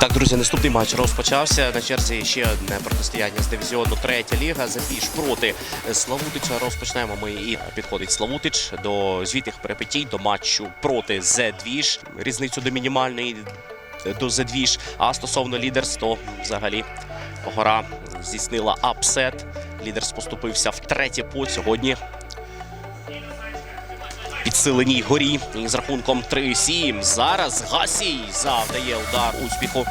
Так, друзі, наступний матч розпочався. На черзі ще одне протистояння з дивізіону третя ліга. Запіш проти Славутича. Розпочнемо ми і підходить Славутич до звітних перепитій до матчу проти Зедвіж. Різницю до мінімальної до Зедвіж. А стосовно лідерства, взагалі гора здійснила апсет. Лідерс поступився втретє по сьогодні. Підсиленій горі і з рахунком 3-7. Зараз Гасій завдає удар успіху.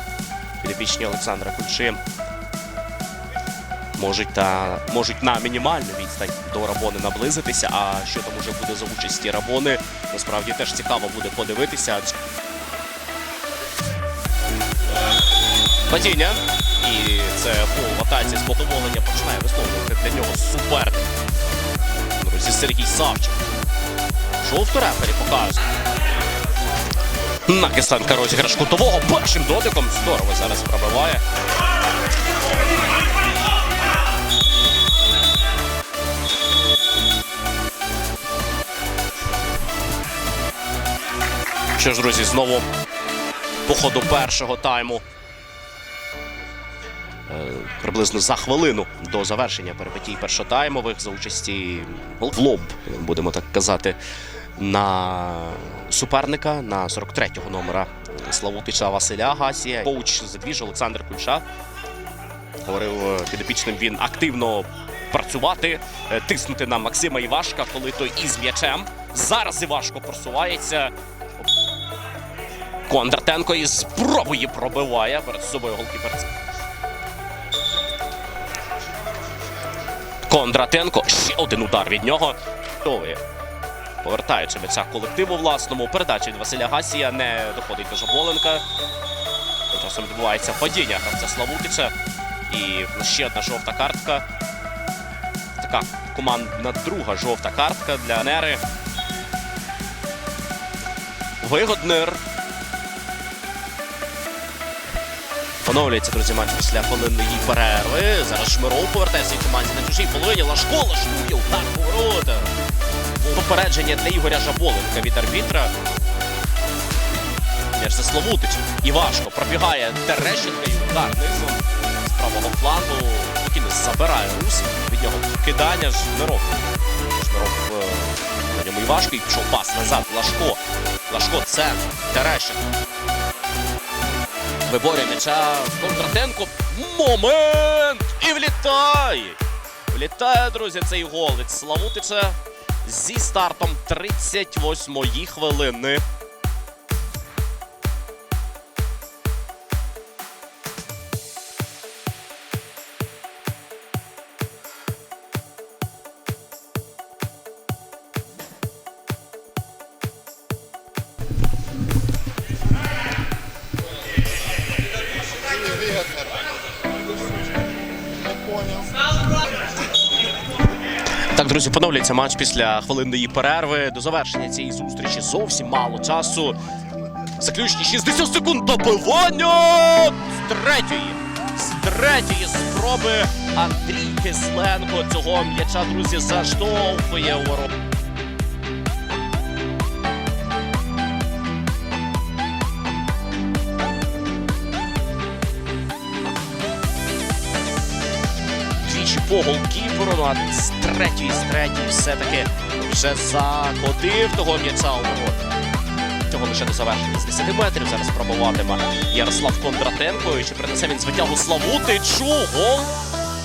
Підопічні Олександра Кульши можуть та можуть на мінімальну відстань до Рабони наблизитися. А що там уже буде за участі Рабони? Насправді теж цікаво буде подивитися. Падіння. І це фол атаці з задоволення починає висловлювати для нього суперник. Друзі, Сергій Савченко. Жовту рефері показує. На Кисленка розіграш кутового першим дотиком. Здорово зараз пробиває. Що ж, друзі, знову по ходу першого тайму. Е, Приблизно за хвилину до завершення перипетій першотаймових за участі в лоб, будемо так казати, на суперника на 43-го номера Славутича Василя Гасія. Коуч задвіж Олександр Кульша говорив е, підопічним він активно працювати, е, тиснути на Максима Івашка, коли той із м'ячем. Зараз Івашко просувається. Кондратенко із спробує пробиває перед собою голкіпер. Кондратенко. Ще один удар від нього. Готовий. Повертаються м'яця колективу власному. Передача від Василя Гасія не доходить до Жаболенка. Тим часом відбувається падіння гравця Славутича. І ще одна жовта картка. Така командна друга жовта картка для Нери. Вигоднир. Поновлюється, друзі, матч після хвилинної перерви. Зараз Шмиров повертається в команді на чужій половині. Лашко, Лашкує, удар поворота. Попередження для Ігоря Жаболенка від арбітра. Між за Славутич. І важко пробігає Терещенка і удар низом з правого флангу. Покінець забирає Рус. Від нього кидання Жмиров. Жмиров е, на ньому важко. І пішов пас назад. Лашко. Лашко це Терещенко. Виборює м'яча Кондратенко. Момент! І влітає! Влітає, друзі, цей гол від Славутича зі стартом 38-ї хвилини. Так, друзі, поновлюється матч після хвилинної перерви. До завершення цієї зустрічі зовсім мало часу. Заключні 60 секунд добивання з третьої. З третьої спроби Андрій Кисленко цього м'яча, друзі, заштовхує у. По голкіперу, ну а з третьої, з третьої все-таки вже закотив того м'яча у ворота. Цього лише до завершення з 10 метрів зараз пробуватиме Ярослав Кондратенко. І чи принесе він звитягу славу? Славутичу? Гол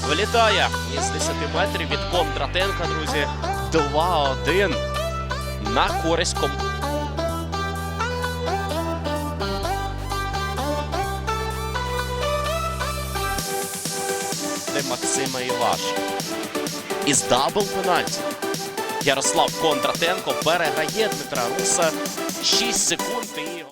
вилітає із 10 метрів від Кондратенка, друзі. 2-1 на користь ком... Максима Іваш. Із дабл пенальті. Ярослав Кондратенко переграє Дмитра Руса 6 секунд і.